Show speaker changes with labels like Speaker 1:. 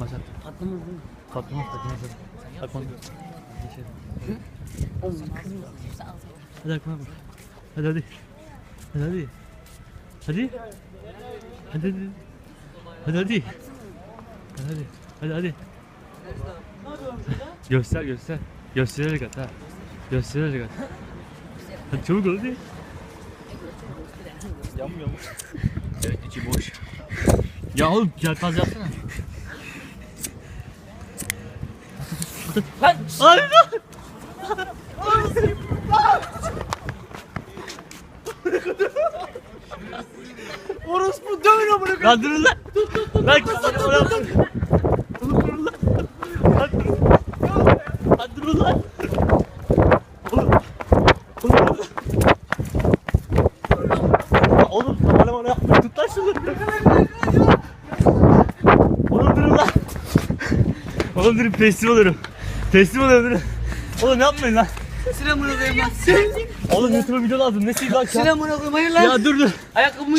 Speaker 1: Masa.
Speaker 2: Aklımız değil mi?
Speaker 1: Kalkma. Kalkma. Kalkma. Hadi kalkma. Hadi hadi. Hadi hadi. Hadi. Hadi hadi. Hadi hadi. Hadi hadi. Hadi hadi. Göster göster. Göstererek at ha. Göstererek at. Hadi çabuk ol hadi. Yanmıyor mu? Evet içi boş. Ya oğlum yelpaz yapsana. Lan! Ay lan!
Speaker 2: Orospu dövün amına
Speaker 1: Lan durun lan! Lan kafanı oraya bak! Oğlum durun lan! Lan durun! Lan durun lan! Oğlum! Oğlum lan! Oğlum kafanı bana yapma! Tut lan şunu! Oğlum durun lan! Oğlum durun teslim olurum! Teslim durun! Oğlum ne yapmayın lan?
Speaker 2: Sıra koyayım lan.
Speaker 1: Oğlum YouTube'a video lazım. Nesi lan?
Speaker 2: Sıra koyayım hayır lan.
Speaker 1: Ya dur dur.
Speaker 2: Ayakkabımı